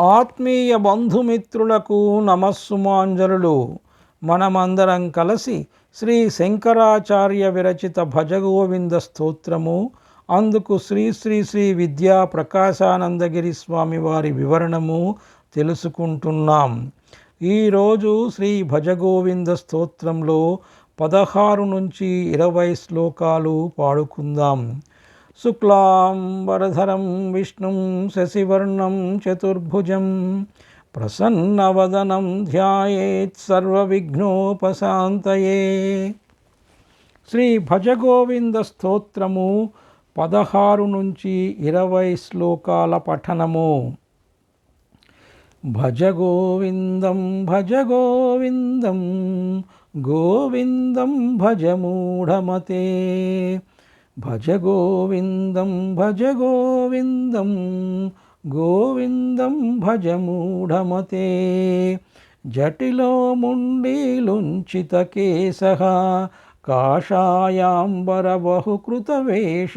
ఆత్మీయ బంధుమిత్రులకు నమస్సుమాంజలులు. మనమందరం కలిసి శ్రీ శంకరాచార్య విరచిత భజగోవింద స్తోత్రము. అందుకు శ్రీ శ్రీ శ్రీ విద్యా ప్రకాశానందగిరి స్వామి వారి వివరణము తెలుసుకుంటున్నాం. ఈరోజు శ్రీ భజగోవింద స్తోత్రంలో పదహారు నుంచి ఇరవై శ్లోకాలు పాడుకుందాం. శుక్లాంబరధరం విష్ణుం శశివర్ణం చతుర్భుజం ప్రసన్నవదనం ధ్యాయేత్ సర్వవిఘ్నోపశాంతయే. శ్రీ భజగోవింద స్తోత్రము పదహారు నుంచి ఇరవై శ్లోకాల పఠనము. భజ గోవిందం భజ గోవిందం గోవిందం భజ గోవిందం భజ గోవిందం గోవిందం భజ మూఢమతే. జటిలో ముండీలుంచిత కేశ కాషాయాంబర బహుకృతవేష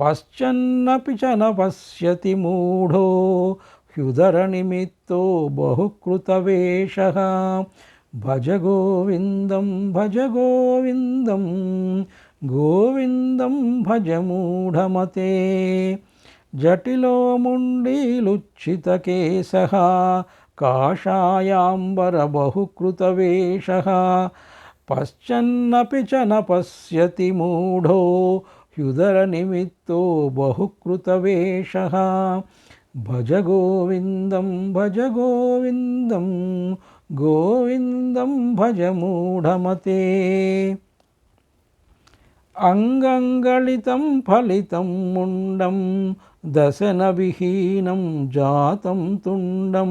పశ్చన్నపి చ న పశ్యతి మూఢో హ్యుదరనిమిత్తో బహుకృతవేష భజ గోవిందం భజ గోవిందం గోవిందం భజమూఢమతే. జటిలో ముండీలుచ్చితకేశ కాషాయాంబర బహుకృతవేష పశ్చన్నపి చ న పశ్యతి మూఢో హ్యుదరనిమిత్తో బహుకృతవేష. భజ గోవిందం భజ గోవిందం గోవిందం భజ మూఢమతే అంగంగళితం ఫలితం ముండం దశన విహీనం జాతం తుండం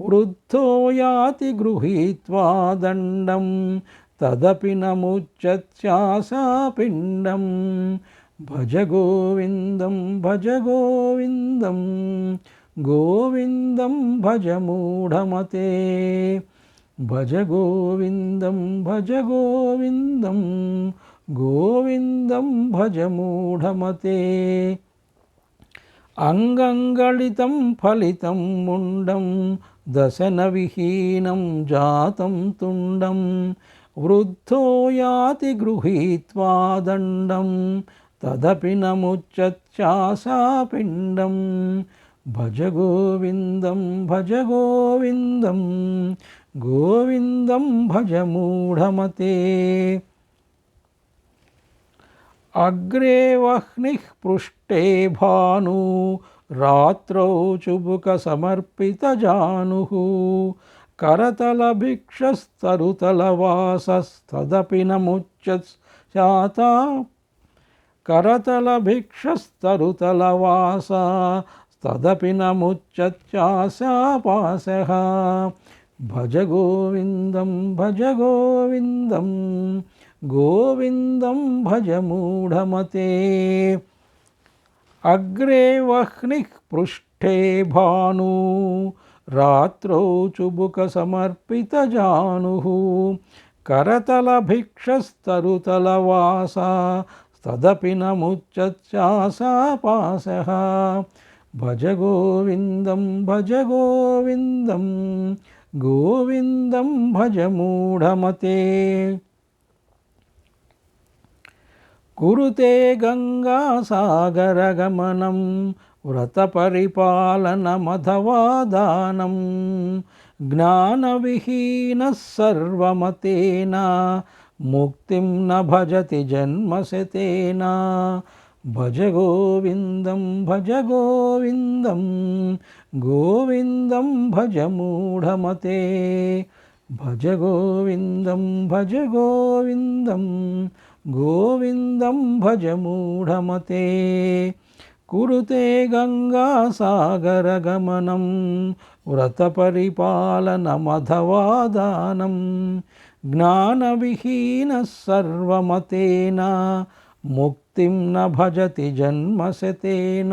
వృద్ధో యాతి గృహీత్వా దండం తదపి నముచ్చాసాపిండం భజ గోవిందం భజ గోవిందం గోవిందం భజ మూఢమతే. భజ గోవిందం భజ గోవిందం గోవిందం భజమూఢమతే. అంగంగళితం ఫలితం ముండం దశన విహీనం జాతం తుండం వృద్ధో యాతి గృహీత్వా దండం తదపి నముచ్చాసాపిండం భజ గోవిందం భజ గోవిందం గోవిందం భజ మూఢమతే. అగ్రే వహ్ని పృష్ఠే భాను రాత్రౌ చుబుక సమర్పిత జాను కరతలభిక్షస్తరుతలవాసస్తదపి నముచ్యత్ శాత కరతలభిక్షస్తరుతలవాస తదపి నముచ్చాశాపాశ భజ గోవిందం భజ గోవిందం गोविन्दं गोविन्दं भज मूढमते अग्रे वह्निः पृष्ठे भानु रात्रौ चुबुकसमर्पितजानुः करतलभिक्षस्तरुतलवासा तदपि न मुच्यत्यासापासः भज गोविन्दं भज गोविन्दं गोविन्दं भज मूढमते కురుతే గంగాసాగరగమనం వ్రతపరిపాలనమధవాదానం జ్ఞానవిహీన సర్వమతేన ముక్తిం న భజతి జన్మశతేన. భజ గోవిందం భజ గోవిందం గోవిందం భజ మూఢమతే. భజ గోవిందం భజ గోవిందం గోవిందం భజ మూఢమతే. కురుతే గంగాసాగరగమనం వ్రతపరిపాలనమధవాదానం జ్ఞానవిహీన సర్వమతేన. ముక్తిం న భజతి జన్మశతేన.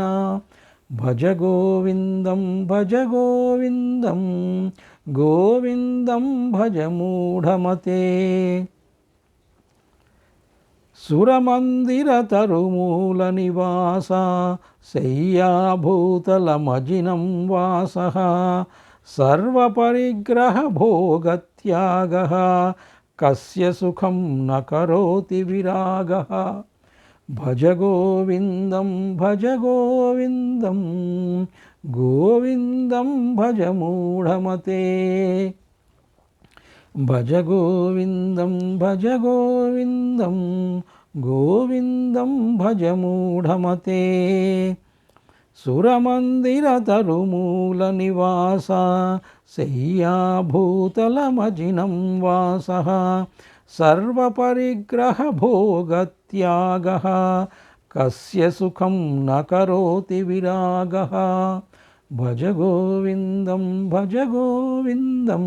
భజ గోవిందం భజ గోవిందం. గోవిందం భజ మూఢమతే. సురమందిర తరుమూల నివాస శయ్యాభూతల మజినం వాస సర్వపరిగ్రహ భోగత్యాగ కస్య సుఖం న కరోతి విరాగ. భజ గోవిందం భజ గోవిందం గోవిందం భజ మూఢమతే. భజ గోవిందం భజ గోవిందం గోవిందం భజ మూఢమతే. సురమందిర తరుమూల నివాస శయ్యాభూతలమజినం వాస సర్వపరిగ్రహ భోగత్యాగ కస్య సుఖం న కరోతి విరాగ. భజ గోవిందం భజ గోవిందం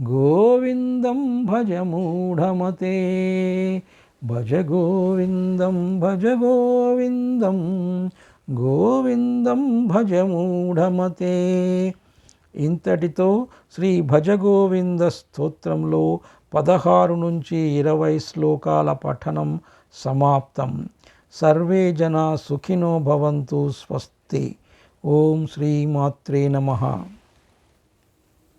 గోవిందం భజ మూఢమతే. భజ గోవిందం భజ గోవిందం గోవిందం భజ మూఢమతే. ఇంతటితో శ్రీ భజగోవింద స్తోత్రంలో పదహారు నుంచి ఇరవై శ్లోకాల పఠనం సమాప్తం. సర్వే జనా సుఖినో భవంతు స్వస్తి. ఓం శ్రీమాత్రే నమ.